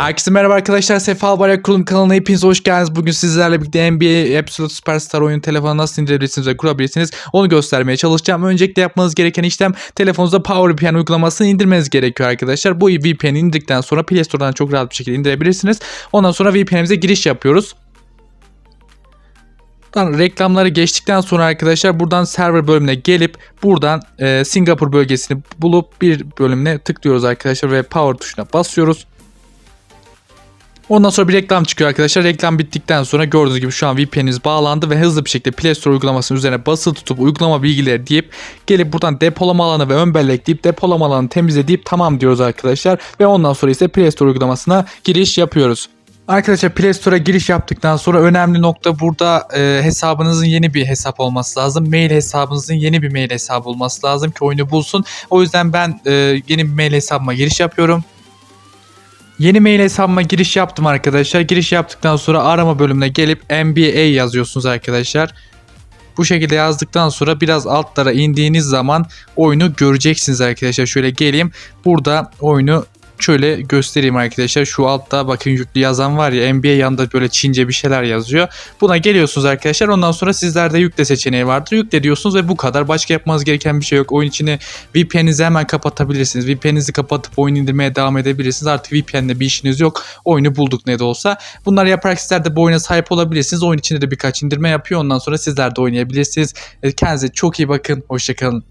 Herkese merhaba arkadaşlar. Sefa Bayrak Kurulum kanalına hepiniz hoş geldiniz. Bugün sizlerle birlikte NBA Absolute Superstar oyunu telefona nasıl indirebilirsiniz ve kurabilirsiniz onu göstermeye çalışacağım. Öncelikle yapmanız gereken işlem telefonunuzda PowerVPN uygulamasını indirmeniz gerekiyor arkadaşlar. Bu VPN'i indirdikten sonra Play Store'dan çok rahat bir şekilde indirebilirsiniz. Ondan sonra VPN'imize giriş yapıyoruz. Buradan reklamları geçtikten sonra arkadaşlar buradan server bölümüne gelip buradan e, Singapur bölgesini bulup bir bölümüne tıklıyoruz arkadaşlar ve power tuşuna basıyoruz. Ondan sonra bir reklam çıkıyor arkadaşlar. Reklam bittikten sonra gördüğünüz gibi şu an VPN'imiz bağlandı ve hızlı bir şekilde Play Store uygulamasının üzerine basılı tutup uygulama bilgileri deyip gelip buradan depolama alanı ve ön bellek deyip depolama alanı temizle deyip tamam diyoruz arkadaşlar. Ve ondan sonra ise Play Store uygulamasına giriş yapıyoruz. Arkadaşlar Play Store'a giriş yaptıktan sonra önemli nokta burada e, hesabınızın yeni bir hesap olması lazım. Mail hesabınızın yeni bir mail hesabı olması lazım ki oyunu bulsun. O yüzden ben e, yeni bir mail hesabıma giriş yapıyorum. Yeni mail hesabıma giriş yaptım arkadaşlar. Giriş yaptıktan sonra arama bölümüne gelip NBA yazıyorsunuz arkadaşlar. Bu şekilde yazdıktan sonra biraz altlara indiğiniz zaman oyunu göreceksiniz arkadaşlar. Şöyle geleyim. Burada oyunu şöyle göstereyim arkadaşlar. Şu altta bakın yüklü yazan var ya NBA yanında böyle Çince bir şeyler yazıyor. Buna geliyorsunuz arkadaşlar. Ondan sonra sizlerde yükle seçeneği vardır. Yükle diyorsunuz ve bu kadar. Başka yapmanız gereken bir şey yok. Oyun içini VPN'inizi hemen kapatabilirsiniz. VPN'inizi kapatıp oyun indirmeye devam edebilirsiniz. Artık VPN'le bir işiniz yok. Oyunu bulduk ne de olsa. Bunları yaparak sizler de bu oyuna sahip olabilirsiniz. Oyun içinde de birkaç indirme yapıyor. Ondan sonra sizler de oynayabilirsiniz. E, Kendinize çok iyi bakın. Hoşçakalın.